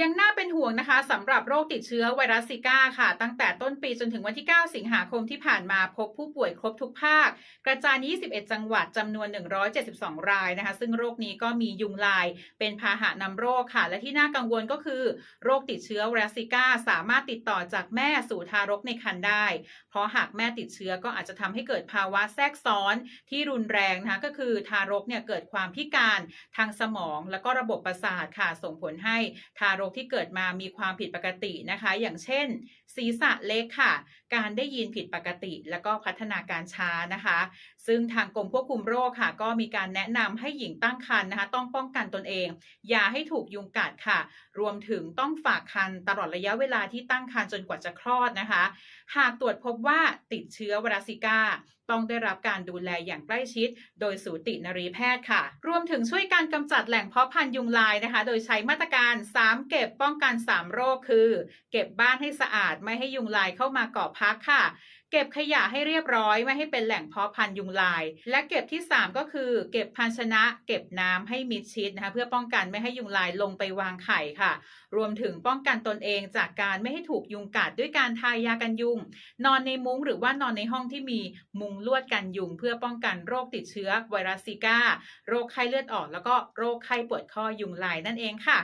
ยังน่าเป็นห่วงนะคะสำหรับโรคติดเชื้อไวรัสซิก้าค่ะ ตั้งแต่ต้นปีจนถึงวันที่ 9 สิงหาคมที่ผ่านมาพบผู้ป่วยครบทุกภาค กระจาย 21 จังหวัดจำนวน 172 รายนะคะ ซึ่งโรคนี้ก็มียุงลายเป็นพาหะนำโรคค่ะ และที่น่ากังวลก็คือโรคติดเชื้อไวรัสซิก้าสามารถติดต่อจากแม่สู่ทารกในครรภ์ได้ เพราะหากแม่ติดเชื้อก็อาจจะทำให้เกิดภาวะแทรกซ้อนที่รุนแรงนะคะก็คือทารกเนี่ยเกิดความพิการทางสมอง แล้วก็ระบบประสาทค่ะส่งผลให้ทารกที่เกิดมามีความผิดปกตินะคะ อย่างเช่น ศีรษะเล็กค่ะ การได้ยินผิดปกติ แล้วก็พัฒนาการช้านะคะ ซึ่งทางกรมควบคุมโรคค่ะ ก็มีการแนะนำให้หญิงตั้งครรภ์นะคะ ต้องป้องกันตนเอง อย่าให้ถูกยุงกัดค่ะ รวมถึงต้องฝากครรภ์ตลอดระยะเวลาที่ตั้งครรภ์จนกว่าจะคลอดนะคะ หากตรวจพบว่าติดเชื้อไวรัสซิก้าต้องได้รับการดูแลอย่างใกล้ชิด โดยสูตินรีแพทย์ค่ะ รวมถึงช่วยการกำจัดแหล่งเพาะพันธุ์ยุงลายนะคะ โดยใช้มาตรการ 3เก็บป้องกัน 3 โรคคือ เก็บบ้านให้สะอาดไม่ให้ยุงลายเข้ามาเก่อพักค่ะ เก็บขยะให้เรียบร้อยไม่ให้เป็นแหล่งเพาะพันธุ์ยุงลาย และเก็บที่ 3 ก็คือ เก็บภาชนะ เก็บน้ำให้มิดชิดนะคะเพื่อป้องกันไม่ให้ยุงลายลงไปวางไข่ค่ะ รวมถึงป้องกันตนเองจากการไม่ให้ถูกยุงกัดด้วยการทายากันยุง นอนในมุ้งหรือว่านอนในห้องที่มีมุงลวดกันยุง เพื่อป้องกันโรคติดเชื้อไวรัสซิก้า โรคไข้เลือดออก แล้วก็โรคไข้ปวดข้อยุงลายนั่นเองค่ะ